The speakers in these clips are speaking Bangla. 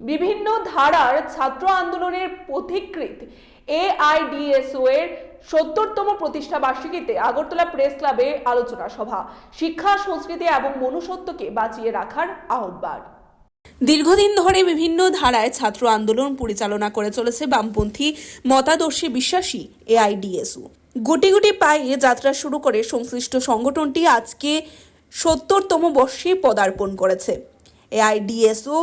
বিভিন্ন ধারার ছাত্র আন্দোলনের পথিকৃত এআইডিএসও এর সত্তরতম প্রতিষ্ঠা বার্ষিকীতে আগরতলা প্রেস ক্লাবে আলোচনা সভা, শিক্ষা, সংস্কৃতি এবং মনুষ্যত্বকে বাঁচিয়ে রাখার আহ্বান। দীর্ঘদিন ধরে বিভিন্ন ধারায় ছাত্র আন্দোলন পরিচালনা করে চলেছে বামপন্থী মতাদর্শে বিশ্বাসী এআইডিএসও। গুটি গুটি পায়ে যাত্রা শুরু করে সংশ্লিষ্ট সংগঠনটি আজকে সত্তরতম বর্ষে পদার্পণ করেছে। এআইডিএসও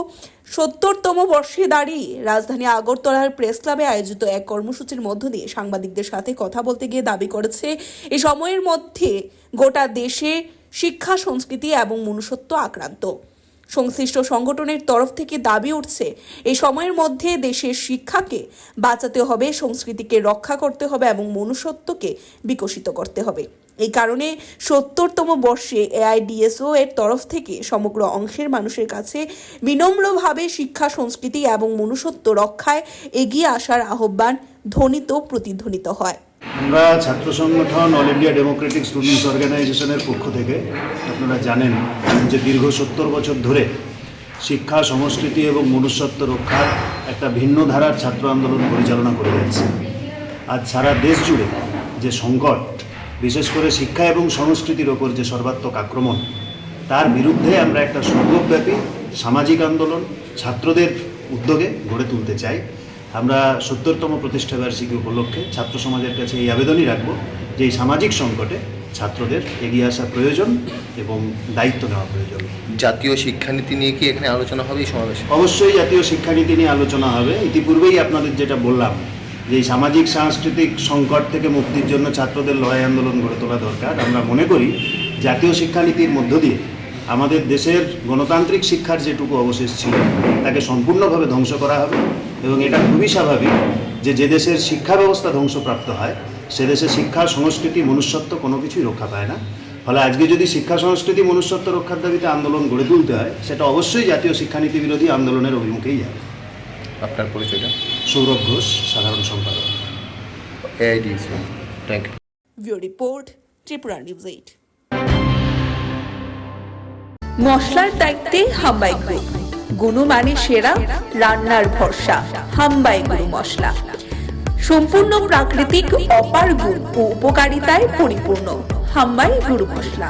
সত্তরতম বর্ষে দাঁড়িয়ে রাজধানী আগরতলার প্রেস ক্লাবে আয়োজিত এক কর্মসূচির মধ্য দিয়ে সাংবাদিকদের সাথে কথা বলতে গিয়ে দাবি করেছে এই সময়ের মধ্যে গোটা দেশে শিক্ষা, সংস্কৃতি এবং মনুষ্যত্ব আক্রান্ত। সংশ্লিষ্ট সংগঠনের তরফ থেকে দাবি উঠছে এই সময়ের মধ্যে দেশের শিক্ষাকে বাঁচাতে হবে, সংস্কৃতিকে রক্ষা করতে হবে এবং মনুষ্যত্বকে বিকশিত করতে হবে। এই কারণে সত্তরতম বর্ষে এআইডিএসও এর তরফ থেকে সমগ্র অংশের মানুষের কাছে বিনম্রভাবে শিক্ষা, সংস্কৃতি এবং মনুষ্যত্ব রক্ষায় এগিয়ে আসার আহ্বান ধ্বনিত প্রতিধ্বনিত হয়। আমরা ছাত্র সংগঠন অল ইন্ডিয়া ডেমোক্রেটিক স্টুডেন্টস অর্গানাইজেশনের পক্ষ থেকে আপনারা জানেন যে দীর্ঘ সত্তর বছর ধরে শিক্ষা, সংস্কৃতি এবং মনুষ্যত্ব রক্ষার একটা ভিন্ন ধারার ছাত্র আন্দোলন পরিচালনা করে যাচ্ছে। আজ সারা দেশ জুড়ে যে সংকট বিশেষ করে শিক্ষা এবং সংস্কৃতির ওপর যে সর্বাত্মক আক্রমণ তার বিরুদ্ধে আমরা একটা সর্বব্যাপী সামাজিক আন্দোলন ছাত্রদের উদ্যোগে গড়ে তুলতে চাই। আমরা সত্তরতম প্রতিষ্ঠাবার্ষিকী উপলক্ষে ছাত্র সমাজের কাছে এই আবেদনই রাখব যে এই সামাজিক সংকটে ছাত্রদের এগিয়ে আসা প্রয়োজন এবং দায়িত্ব নেওয়া প্রয়োজন। জাতীয় শিক্ষানীতি নিয়ে কি এখানে আলোচনা হবে এই সমাবেশে? অবশ্যই জাতীয় শিক্ষানীতি নিয়ে আলোচনা হবে। ইতিপূর্বেই আপনাদের যেটা বললাম যে সামাজিক, সাংস্কৃতিক সংকট থেকে মুক্তির জন্য ছাত্রদের লড়াই আন্দোলন গড়ে তোলা দরকার, আমরা মনে করি জাতীয় শিক্ষানীতির মধ্য দিয়ে আমাদের দেশের গণতান্ত্রিক শিক্ষার যেটুকু অবশেষ ছিল, তাকে সম্পূর্ণভাবে ধ্বংস করা হবে এবং এটা খুবই স্বাভাবিক যে যে দেশের শিক্ষা ব্যবস্থা ধ্বংসপ্রাপ্ত হয়, সে দেশে শিক্ষা, সংস্কৃতি, মনুষ্যত্ব কোনো কিছুই রক্ষা পায় না। ফলে আজকে যদি শিক্ষা, সংস্কৃতি, মনুষ্যত্ব রক্ষার দাবিতে আন্দোলন গড়ে তুলতে হয়, সেটা অবশ্যই জাতীয় শিক্ষানীতি বিরোধী আন্দোলনের অভিমুখেই যাবে। আপনার পরিচয়টা? সৌরভ ঘোষ সাধারণ সম্পাদক। AIDC thank you VO report Tripura news eight মশলার দায়িত্বে হাম্বাই গ্রুপ গুণমানে সেরা রান্নার ভরসা হাম্বাই গুরু মশলা। সম্পূর্ণ প্রাকৃতিক অপার গুণ ও উপকারিতায় পরিপূর্ণ হাম্বাই গুরু মশলা।